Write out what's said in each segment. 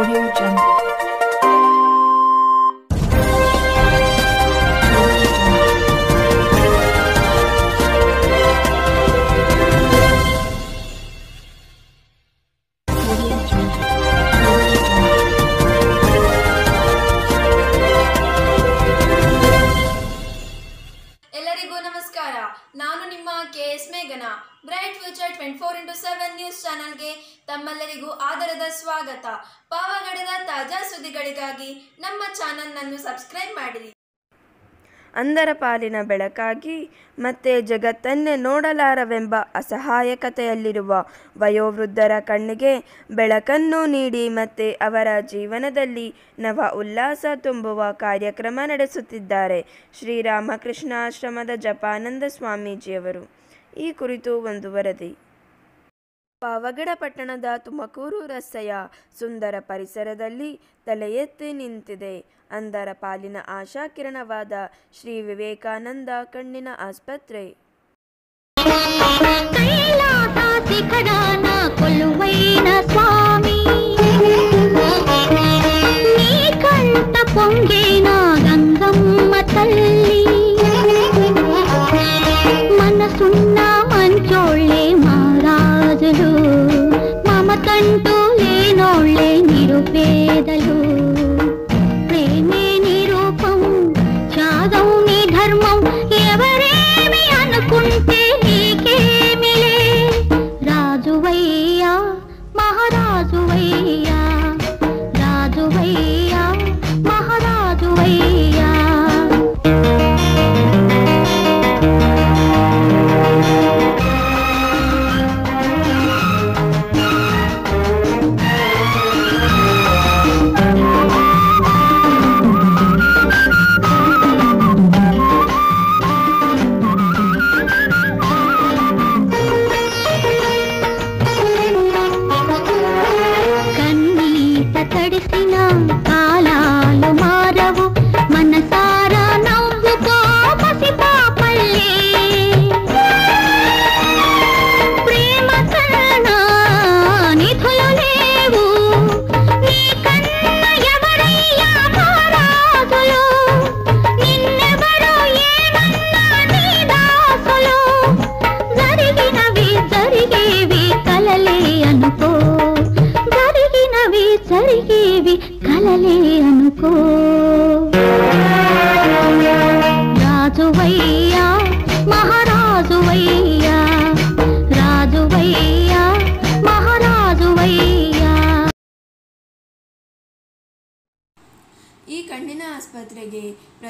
Audio Jungle. ನಾನು ನಿಮ್ಮ K S ಮೇಘನ, bright future twenty four into seven news ಚಾನಲ್ಗೆ ತಮ್ಮೆಲ್ಲರಿಗೂ ಆದರದ ಸ್ವಾಗತ. ಪಾವಗಡದ ತಾಜಾ ಸುದ್ದಿಗಳಿಗಾಗಿ ನಮ್ಮ ಚಾನಲ್ನನ್ನು ಸಬ್ಸ್ಕ್ರೈಬ್ ಮಾಡಿರಿ. ಅಂಧರ ಪಾಲಿನ ಬೆಳಕಾಗಿ ಮತ್ತೆ ಜಗತ್ತನ್ನೇ ನೋಡಲಾರವೆಂಬ ಅಸಹಾಯಕತೆಯಲ್ಲಿರುವ ವಯೋವೃದ್ಧರ ಕಣ್ಣಿಗೆ ಬೆಳಕನ್ನು ನೀಡಿ ಮತ್ತೆ ಅವರ ಜೀವನದಲ್ಲಿ ನವ ಉಲ್ಲಾಸ ತುಂಬುವ ಕಾರ್ಯಕ್ರಮ ನಡೆಸುತ್ತಿದ್ದಾರೆ. ಶ್ರೀರಾಮಕೃಷ್ಣ ಆಶ್ರಮದ ಜಪಾನಂದ ಸ್ವಾಮೀಜಿಯವರು. ಈ ಕುರಿತು ಒಂದು ವರದಿ. ಪಾವಗಡ ಪಟ್ಟಣದ ತುಮಕೂರು ರಸ್ತೆಯ ಸುಂದರ ಪರಿಸರದಲ್ಲಿ ತಲೆ ಎತ್ತಿ ನಿಂತಿದೆ. ಅಂದರ ಪಾಲಿನ ಆಶಾಕಿರಣವಾದ ಶ್ರೀ ವಿವೇಕಾನಂದ ಕಣ್ಣಿನ ಆಸ್ಪತ್ರೆ.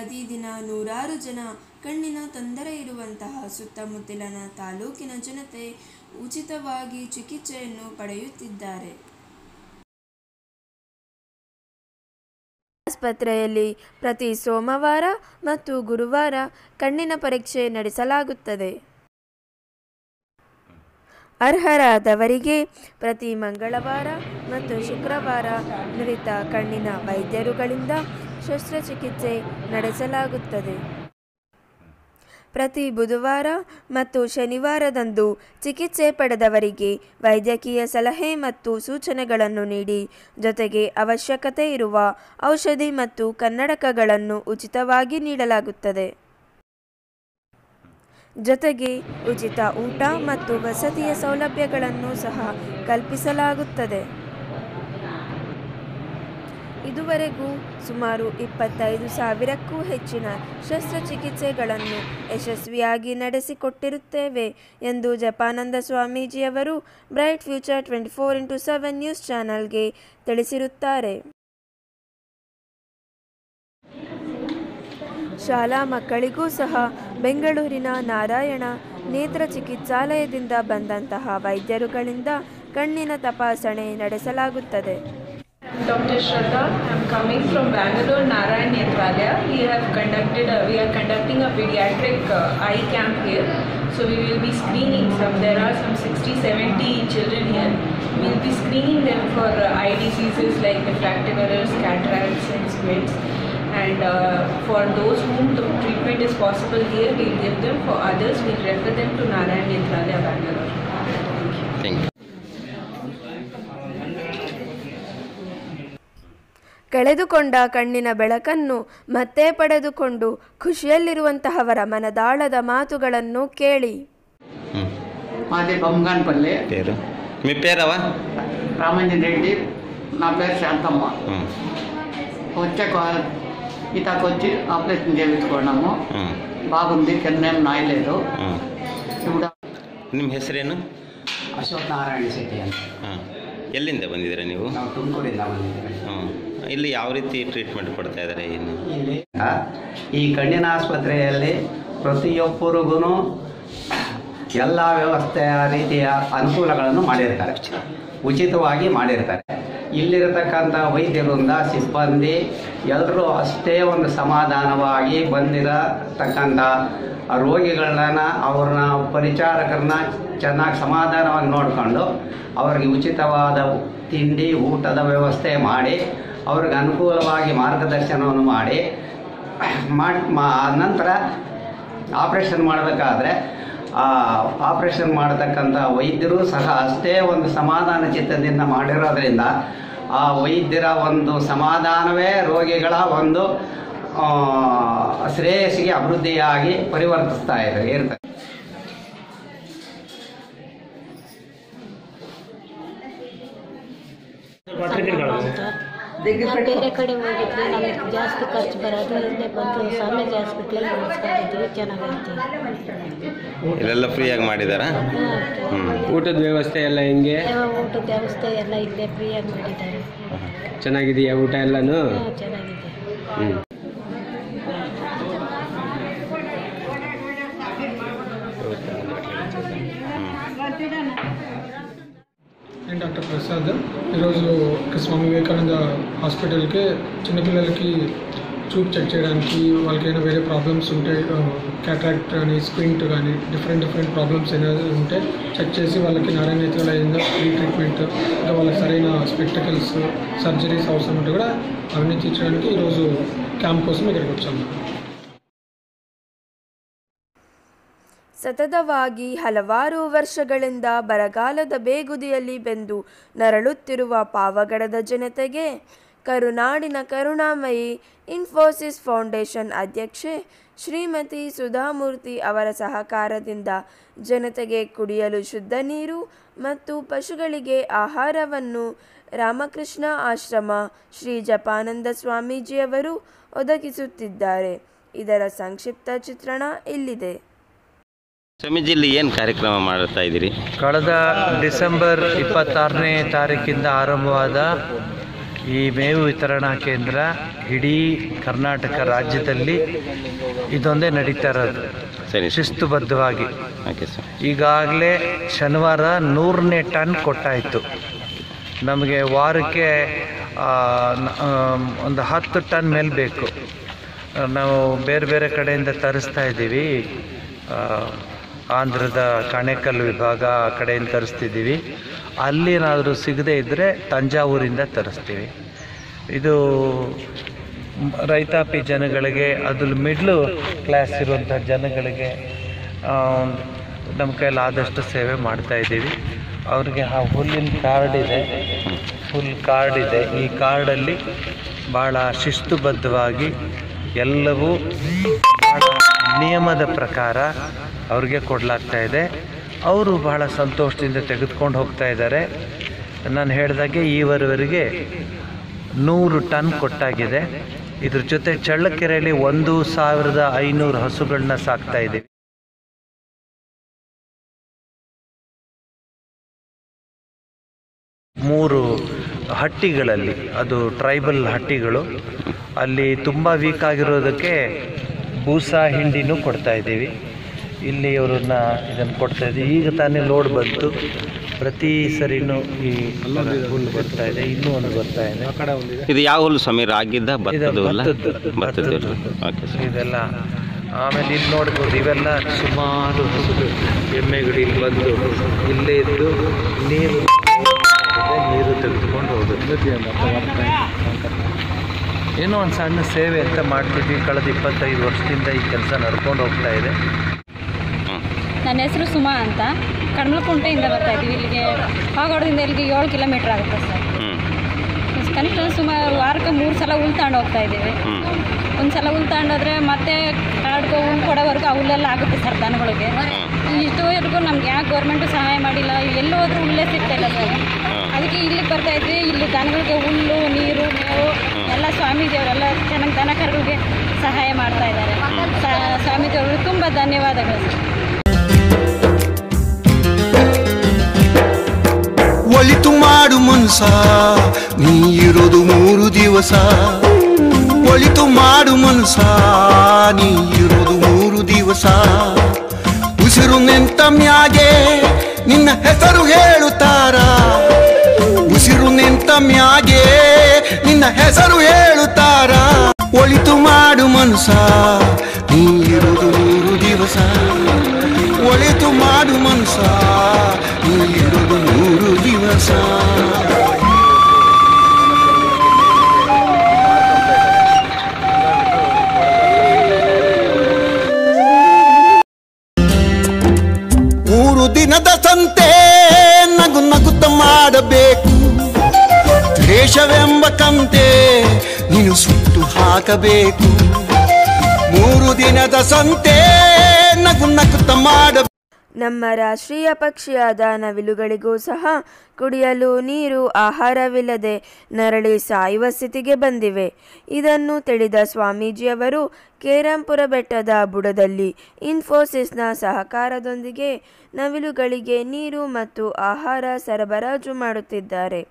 ಪ್ರತಿದಿನ ನೂರಾರು ಜನ ಕಣ್ಣಿನ ತೊಂದರೆ ಇರುವಂತಹ ಸುತ್ತಮುತ್ತಲಿನ ತಾಲೂಕಿನ ಜನತೆ ಉಚಿತವಾಗಿ ಚಿಕಿತ್ಸೆಯನ್ನು ಪಡೆಯುತ್ತಿದ್ದಾರೆ. ಆಸ್ಪತ್ರೆಯಲ್ಲಿ ಪ್ರತಿ ಸೋಮವಾರ ಮತ್ತು ಗುರುವಾರ ಕಣ್ಣಿನ ಪರೀಕ್ಷೆ ನಡೆಸಲಾಗುತ್ತದೆ. ಅರ್ಹರಾದವರಿಗೆ ಪ್ರತಿ ಮಂಗಳವಾರ ಮತ್ತು ಶುಕ್ರವಾರ ನುರಿತ ಕಣ್ಣಿನ ವೈದ್ಯರುಗಳಿಂದ ಶಸ್ತ್ರಚಿಕಿತ್ಸೆ ನಡೆಸಲಾಗುತ್ತದೆ. ಪ್ರತಿ ಬುಧವಾರ ಮತ್ತು ಶನಿವಾರದಂದು ಚಿಕಿತ್ಸೆ ಪಡೆದವರಿಗೆ ವೈದ್ಯಕೀಯ ಸಲಹೆ ಮತ್ತು ಸೂಚನೆಗಳನ್ನು ನೀಡಿ, ಜೊತೆಗೆ ಅವಶ್ಯಕತೆ ಇರುವ ಔಷಧಿ ಮತ್ತು ಕನ್ನಡಕಗಳನ್ನು ಉಚಿತವಾಗಿ ನೀಡಲಾಗುತ್ತದೆ. ಜೊತೆಗೆ ಉಚಿತ ಊಟ ಮತ್ತು ವಸತಿಯ ಸೌಲಭ್ಯಗಳನ್ನು ಸಹ ಕಲ್ಪಿಸಲಾಗುತ್ತದೆ. ಇದುವರೆಗೂ ಸುಮಾರು ಇಪ್ಪತ್ತೈದು ಸಾವಿರಕ್ಕೂ ಹೆಚ್ಚಿನ ಶಸ್ತ್ರಚಿಕಿತ್ಸೆಗಳನ್ನು ಯಶಸ್ವಿಯಾಗಿ ನಡೆಸಿಕೊಟ್ಟಿರುತ್ತೇವೆ ಎಂದು ಜಪಾನಂದ ಸ್ವಾಮೀಜಿಯವರು bright future twenty four into seven news ಚಾನಲ್ಗೆ ತಿಳಿಸಿರುತ್ತಾರೆ. ಶಾಲಾ ಮಕ್ಕಳಿಗೂ ಸಹ ಬೆಂಗಳೂರಿನ ನಾರಾಯಣ ನೇತ್ರ ಚಿಕಿತ್ಸಾಲಯದಿಂದ ಬಂದಂತಹ ವೈದ್ಯರುಗಳಿಂದ ಕಣ್ಣಿನ ತಪಾಸಣೆ ನಡೆಸಲಾಗುತ್ತದೆ. Dr. Shraddha, I'm coming from Bangalore Narayan Netralaya. We have conducted a, we are conducting a pediatric uh, eye camp here. So we will be screening some. There are some 60, 70 children here. We will be screening them for uh, eye diseases like refractive errors, cataracts, and squints. And uh, for those whom the treatment is possible here, we will give them. For others, we will refer them to Narayan Netralaya, Bangalore. Thank you. Thank you. ಕಳೆದುಕೊಂಡ ಕಣ್ಣಿನ ಬೆಳಕನ್ನು ಮತ್ತೆ ಪಡೆದುಕೊಂಡು ಖುಷಿಯಲ್ಲಿರುವಂತಹವರ ಮನದಾಳದ ಮಾತುಗಳನ್ನು ಕೇಳಿ ఉమ్. మాది బొమ్మగానపల్లి పేరు మీ పేరవా రామంజన్ రెడ్డి నా పేరు శాంతమ్మ ఉమ్. వచ్చాక ఇతకు వచ్చి ఆపరేషన్ చేయించుకున్నాము ఉమ్. బాగుంది కిందేం నాయలేదు ఉమ్. ఇప్పుడు ನಿಮ್ಮ ಹೆಸರೇನು ಅಶೋಕ್ ನಾರಾಯಣ ಶೆಟ್ಟಿ ಅಂತ ಹಾಂ ಎಲ್ಲಿಂದ ಬಂದಿದ್ದೀರಾ ನೀವು ನಾವು ತುಮಕೂರಿಂದ ಬಂದಿದ್ದೇವೆ ಹಾಂ ಇಲ್ಲಿ ಯಾವ ರೀತಿ ಟ್ರೀಟ್ಮೆಂಟ್ ಕೊಡ್ತಾ ಇದ್ದಾರೆ ಈ ಕಣ್ಣಿನ ಆಸ್ಪತ್ರೆಯಲ್ಲಿ ಪ್ರತಿಯೊಬ್ಬರಿಗೂ ಎಲ್ಲ ವ್ಯವಸ್ಥೆಯ ರೀತಿಯ ಅನುಕೂಲಗಳನ್ನು ಮಾಡಿರ್ತಾರೆ. ಉಚಿತವಾಗಿ ಮಾಡಿರ್ತಾರೆ. ಇಲ್ಲಿರತಕ್ಕಂಥ ವೈದ್ಯರಿಂದ, ಸಿಬ್ಬಂದಿ, ಎಲ್ಲರೂ ಅಷ್ಟೇ ಒಂದು ಸಮಾಧಾನವಾಗಿ ಬಂದಿರತಕ್ಕಂಥ ರೋಗಿಗಳನ್ನ, ಅವ್ರನ್ನ ಪರಿಚಾರಕರನ್ನ ಚೆನ್ನಾಗಿ ಸಮಾಧಾನವಾಗಿ ನೋಡಿಕೊಂಡು, ಅವ್ರಿಗೆ ಉಚಿತವಾದ ತಿಂಡಿ, ಊಟದ ವ್ಯವಸ್ಥೆ ಮಾಡಿ ಅವ್ರಿಗೆ ಅನುಕೂಲವಾಗಿ ಮಾರ್ಗದರ್ಶನವನ್ನು ಮಾಡಿ ಮಾ, ನಂತರ ಆಪ್ರೇಷನ್ ಮಾಡಬೇಕಾದ್ರೆ ಆಪ್ರೇಷನ್ ಮಾಡತಕ್ಕಂಥ ವೈದ್ಯರು ಸಹ ಅಷ್ಟೇ ಒಂದು ಸಮಾಧಾನ ಚಿತ್ತದಿಂದ ಮಾಡಿರೋದ್ರಿಂದ, ಆ ವೈದ್ಯರ ಒಂದು ಸಮಾಧಾನವೇ ರೋಗಿಗಳ ಒಂದು ಶ್ರೇಯಸ್ಸಿಗೆ ಅಭಿವೃದ್ಧಿಯಾಗಿ ಪರಿವರ್ತಿಸ್ತಾ ಇದೆ ಇರ್ತದೆ. ಬೇರೆ ಕಡೆ ಹೋಗಿದ್ರೆ ನಮಗೆ ಜಾಸ್ತಿ ಖರ್ಚು ಬರೋದು ಇಲ್ಲೇ ಬಂದು ಸ್ವಾಮೀಜಿ ಹಾಸ್ಪಿಟ್ಲಲ್ಲಿ ಮಾಡಿಸ್ಕೊಂಡಿದ್ವಿ ಚೆನ್ನಾಗೈತೆ. ಇಲ್ಲೆಲ್ಲ ಫ್ರೀಯಾಗಿ ಮಾಡಿದಾರಾ? ಹ್ಞೂ ಊಟದ ವ್ಯವಸ್ಥೆ ಎಲ್ಲ ಹೆಂಗೆ? ಊಟದ ವ್ಯವಸ್ಥೆ ಎಲ್ಲ ಇಲ್ಲೇ ಫ್ರೀಯಾಗಿ ಮಾಡಿದ್ದಾರೆ. ಚೆನ್ನಾಗಿದೆಯಾ ಊಟ ಎಲ್ಲನೂ? ಹಾ, ಚೆನ್ನಾಗಿದೆ. ಹ್ಞೂ డాక్టర్ ప్రసాద్. ఈరోజు స్వామి వివేకానంద హాస్పిటల్కి చిన్నపిల్లలకి చూపు చెక్ చేయడానికి వాళ్ళకి ఏమైనా వేరే ప్రాబ్లమ్స్ ఉంటే క్యాట్రాక్ట్ కానీ స్క్వింట్ కానీ డిఫరెంట్ డిఫరెంట్ ప్రాబ్లమ్స్ ఏమైనా ఉంటే చెక్ చేసి వాళ్ళకి నారాయణ నేత్రాలు అయిందా ఫ్రీ ట్రీట్మెంట్ ఇంకా వాళ్ళకి సరైన స్పెక్టికల్స్ సర్జరీస్ అవసరం ఉంటే కూడా అవన్నీ తీర్చడానికి ఈరోజు క్యాంప్ కోసం ఇక్కడికి వచ్చాము. ಸತತವಾಗಿ ಹಲವಾರು ವರ್ಷಗಳಿಂದ ಬರಗಾಲದ ಬೇಗುದಿಯಲ್ಲಿ ಬೆಂದು ನರಳುತ್ತಿರುವ ಪಾವಗಡದ ಜನತೆಗೆ ಕರುನಾಡಿನ ಕರುಣಾಮಯಿ ಇನ್ಫೋಸಿಸ್ ಫೌಂಡೇಶನ್ ಅಧ್ಯಕ್ಷೆ ಶ್ರೀಮತಿ ಸುಧಾಮೂರ್ತಿ ಅವರ ಸಹಕಾರದಿಂದ ಜನತೆಗೆ ಕುಡಿಯಲು ಶುದ್ಧ ನೀರು ಮತ್ತು ಪಶುಗಳಿಗೆ ಆಹಾರವನ್ನು ರಾಮಕೃಷ್ಣ ಆಶ್ರಮ ಶ್ರೀ ಜಪಾನಂದ ಸ್ವಾಮೀಜಿಯವರು ಒದಗಿಸುತ್ತಿದ್ದಾರೆ. ಇದರ ಸಂಕ್ಷಿಪ್ತ ಚಿತ್ರಣ ಇಲ್ಲಿದೆ. ಸ್ವಾಮೀಜಿ ಇಲ್ಲಿ ಏನು ಕಾರ್ಯಕ್ರಮ ಮಾಡ್ತಾ ಇದ್ದೀರಿ? ಕಳೆದ ಡಿಸೆಂಬರ್ ಇಪ್ಪತ್ತಾರನೇ ತಾರೀಕಿಂದ ಆರಂಭವಾದ ಈ ಮೇವು ವಿತರಣಾ ಕೇಂದ್ರ ಇಡೀ ಕರ್ನಾಟಕ ರಾಜ್ಯದಲ್ಲಿ ಇದೊಂದೇ ನಡೀತಾ ಇರೋದು. ಸರಿ ಶಿಸ್ತುಬದ್ಧವಾಗಿ. Okay sir. ಈಗಾಗಲೇ ಶನಿವಾರ ನೂರನೇ ಟನ್ ಕೊಟ್ಟಾಯಿತು. ನಮಗೆ ವಾರಕ್ಕೆ ಒಂದು ಹತ್ತು ಟನ್ ಮೇಲೆ ಬೇಕು. ನಾವು ಬೇರೆ ಬೇರೆ ಕಡೆಯಿಂದ ತರಿಸ್ತಾ ಇದ್ದೀವಿ. ಆಂಧ್ರದ ಕಣೆಕಲ್ ವಿಭಾಗ ಆ ಕಡೆಯಿಂದ ತರಿಸ್ತಿದ್ದೀವಿ. ಅಲ್ಲೇನಾದರೂ ಸಿಗದೇ ಇದ್ದರೆ ತಂಜಾವೂರಿಂದ ತರಿಸ್ತೀವಿ. ಇದು ರೈತಾಪಿ ಜನಗಳಿಗೆ ಅದ್ರ ಮಿಡ್ಲು ಕ್ಲಾಸ್ ಇರುವಂಥ ಜನಗಳಿಗೆ ನಮ್ಮ ಕೈಯಲ್ಲಿ ಆದಷ್ಟು ಸೇವೆ ಮಾಡ್ತಾ ಇದ್ದೀವಿ. ಅವ್ರಿಗೆ ಆ ಹುಲ್ಲಿನ ಕಾರ್ಡ್ ಇದೆ. ಹುಲ್ ಕಾರ್ಡ್ ಇದೆ. ಈ ಕಾರ್ಡಲ್ಲಿ ಭಾಳ ಶಿಸ್ತುಬದ್ಧವಾಗಿ ಎಲ್ಲವೂ ಭಾಳ ನಿಯಮದ ಪ್ರಕಾರ ಅವ್ರಿಗೆ ಕೊಡಲಾಗ್ತಾ ಇದೆ. ಅವರು ಬಹಳ ಸಂತೋಷದಿಂದ ತೆಗೆದುಕೊಂಡು ಹೋಗ್ತಾ ಇದ್ದಾರೆ. ನಾನು ಹೇಳಿದಾಗೆ ಈವರೆವರೆಗೆ ನೂರು ಟನ್ ಕೊಟ್ಟಾಗಿದೆ. ಇದ್ರ ಜೊತೆ ಚಳ್ಳಕೆರೆಯಲ್ಲಿ ಒಂದು ಸಾವಿರದ ಐನೂರು ಹಸುಗಳನ್ನ ಸಾಕ್ತಾ ಇದೆ ಮೂರು ಹಟ್ಟಿಗಳಲ್ಲಿ, ಅದು ಟ್ರೈಬಲ್ ಹಟ್ಟಿಗಳು, ಅಲ್ಲಿ ತುಂಬ ವೀಕ್ ಆಗಿರೋದಕ್ಕೆ ಬೂಸಾ ಹಿಂಡಿನೂ ಕೊಡ್ತಾ ಇದ್ದೀವಿ. ಇಲ್ಲಿ ಅವ್ರನ್ನ ಇದನ್ನು ಕೊಡ್ತಾ ಇದ್ದೀವಿ. ಈಗ ತಾನೇ ಲೋಡ್ ಬಂತು. ಪ್ರತಿ ಸರಿನೂ ಈ ಹುಲ್ಲು ಬರ್ತಾ ಇದೆ. ಇನ್ನೂ ಒಂದು ಬರ್ತಾ ಇದೆ. ಇದು ಯಾವ ಹುಲ್ಲು ಸ್ವಾಮಿ ರಾಗಿದ್ದ ಇದೆಲ್ಲ ಆಮೇಲೆ ಇಲ್ಲಿ ನೋಡ್ಬೋದು ಇವೆಲ್ಲ ಸುಮಾರು ಎಮ್ಮೆಗಳು ಇಲ್ಲಿ ಬಂದು ಇಲ್ಲೇ ಇದ್ದು ನೀರು ನೀರು ತೆಗೆದುಕೊಂಡು ಹೋಗುತ್ತೆ. ಏನೋ ಒಂದು ಸಣ್ಣ ಸೇವೆ ಅಂತ ಮಾಡ್ತಿದ್ವಿ ಕಳೆದ ಇಪ್ಪತ್ತೈದು ವರ್ಷದಿಂದ ಈ ಕೆಲಸ ನಡ್ಕೊಂಡು ಹೋಗ್ತಾ ಇದೆ. ನನ್ನ ಹೆಸರು ಸುಮಾ ಅಂತ. ಕಡಮಲಕುಂಟೆಯಿಂದ ಬರ್ತಾ ಇದ್ದೀವಿ. ಇಲ್ಲಿಗೆ ಪಾಗೋಡದಿಂದ ಇಲ್ಲಿಗೆ ಏಳು ಕಿಲೋಮೀಟ್ರ್ ಆಗುತ್ತೆ ಸರ್. ಕನಿಷ್ಠ ಸುಮಾರು ವಾರಕ್ಕೆ ಮೂರು ಸಲ ಉಳ್ತಾಂಡು ತಗೊಂಡು ಹೋಗ್ತಾ ಇದ್ದೀವಿ. ಒಂದು ಸಲ ಉಳ್ತಾಂಡೋದ್ರೆ ತಗೊಂಡೋದ್ರೆ ಮತ್ತೆ ಕಾಡ್ಕೊ ಹುಲ್ ಕೊಡೋವರೆಗೂ ಆ ಹುಲ್ಲೆಲ್ಲ ಆಗುತ್ತೆ ಸರ್ ದನಗಳಿಗೆ. ಇಷ್ಟುವರೆಗೂ ನಮ್ಗೆ ಯಾಕೆ ಗೌರ್ಮೆಂಟು ಸಹಾಯ ಮಾಡಿಲ್ಲ? ಎಲ್ಲೂ ಹೋದ್ರೂ ಹುಲ್ಲೇ ಸಿಗ್ತಾ ಇಲ್ಲ ಸರ್. ಅದಕ್ಕೆ ಇಲ್ಲಿಗೆ ಬರ್ತಾ ಇದ್ವಿ. ಇಲ್ಲಿ ದನಗಳಿಗೆ ಹುಲ್ಲು ನೀರು ಮೇವು ಎಲ್ಲ ಸ್ವಾಮೀಜಿಯವರೆಲ್ಲ ಚೆನ್ನಾಗಿ ದನ ಕರುಗಳಿಗೆ ಸಹಾಯ ಮಾಡ್ತಾ ಇದ್ದಾರೆ. ಸ್ವಾಮಿ ಸ್ವಾಮೀಜಿಯವರು ತುಂಬ ಧನ್ಯವಾದಗಳು. ಒಲಿತು ಮಾಡು ಮನುಸ, ನೀ ಇರೋದು ಮೂರು ದಿವಸ. ಒಳಿತು ಮಾಡು ಮನಸ, ನೀ ಇರೋದು ಮೂರು ದಿವಸ. ಉಸಿರು ನಿಂತ ಮ್ಯಾಗೆ ನಿನ್ನ ಹೆಸರು ಹೇಳುತ್ತಾರ. ಉಸಿರು ನಿಂತ ಮ್ಯಾಗೆ ನಿನ್ನ ಹೆಸರು ಹೇಳುತ್ತಾರ? ಒಳಿತು ಮಾಡು ಮನುಷ ನೀ ಇರೋದು ಮೂರು ದಿವಸ. ಒಳಿತು ಮಾಡು ಮನ್ಸ ಹಾಕಬೇಕು ಮೂರು ದಿನದ ಸಂತೆ ನಗು ನಮ್ಮ ರಾಷ್ಟ್ರೀಯ ಪಕ್ಷಿಯಾದ ನವಿಲುಗಳಿಗೂ ಸಹ ಕುಡಿಯಲು ನೀರು ಆಹಾರವಿಲ್ಲದೆ ನರಳಿ ಸಾಯುವ ಸ್ಥಿತಿಗೆ ಬಂದಿವೆ. ಇದನ್ನು ತಿಳಿದ ಸ್ವಾಮೀಜಿಯವರು ಕೇರಂಪುರ ಬೆಟ್ಟದ ಬುಡದಲ್ಲಿ ಇನ್ಫೋಸಿಸ್ನ ಸಹಕಾರದೊಂದಿಗೆ ನವಿಲುಗಳಿಗೆ ನೀರು ಮತ್ತು ಆಹಾರ ಸರಬರಾಜು ಮಾಡುತ್ತಿದ್ದಾರೆ.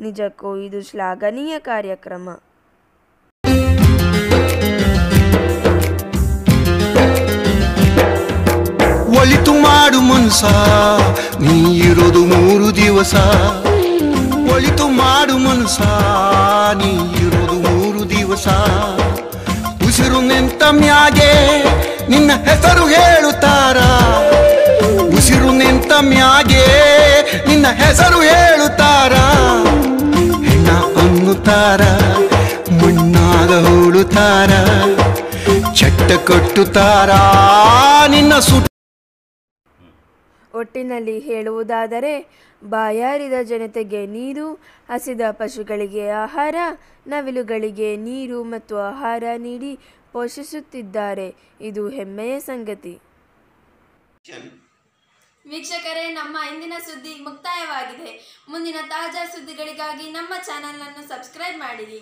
ನಿಜಕ್ಕೂ ಇದು ಶ್ಲಾಘನೀಯ ಕಾರ್ಯಕ್ರಮ. ಮಾಡು ಮನ್ಸ ನೀ ಇರೋದು ಮೂರು ದಿವಸ. ಒಳಿತು ಮಾಡು ಮನುಸ ನೀ ಇರೋದು ಮೂರು ದಿವಸ. ಉಸಿರು ನಿಂತ ಮ್ಯಾಗೆ ನಿನ್ನ ಹೆಸರು ಹೇಳುತ್ತಾರ? ಉಸಿರು ನಿಂತ ಮ್ಯಾಗೆ ನಿನ್ನ ಹೆಸರು ಹೇಳುತ್ತಾರ? ಹೆಣ್ಣ ಅನ್ನುತ್ತಾರ, ಮಣ್ಣಾಗ ಹೋಳುತ್ತಾರ ಚಟ್ಟ ಕಟ್ಟುತ್ತಾರ? ನಿನ್ನ ಸುಟ್ಟ ಒಟ್ಟಿನಲ್ಲಿ ಹೇಳುವುದಾದರೆ, ಬಾಯಾರಿದ ಜನತೆಗೆ ನೀರು, ಹಸಿದ ಪಶುಗಳಿಗೆ ಆಹಾರ, ನವಿಲುಗಳಿಗೆ ನೀರು ಮತ್ತು ಆಹಾರ ನೀಡಿ ಪೋಷಿಸುತ್ತಿದ್ದಾರೆ. ಇದು ಹೆಮ್ಮೆಯ ಸಂಗತಿ. ವೀಕ್ಷಕರೇ, ನಮ್ಮ ಇಂದಿನ ಸುದ್ದಿ ಮುಕ್ತಾಯವಾಗಿದೆ. ಮುಂದಿನ ತಾಜಾ ಸುದ್ದಿಗಳಿಗಾಗಿ ನಮ್ಮ ಚಾನೆಲ್ ಅನ್ನು ಸಬ್ಸ್ಕ್ರೈಬ್ ಮಾಡಿರಿ.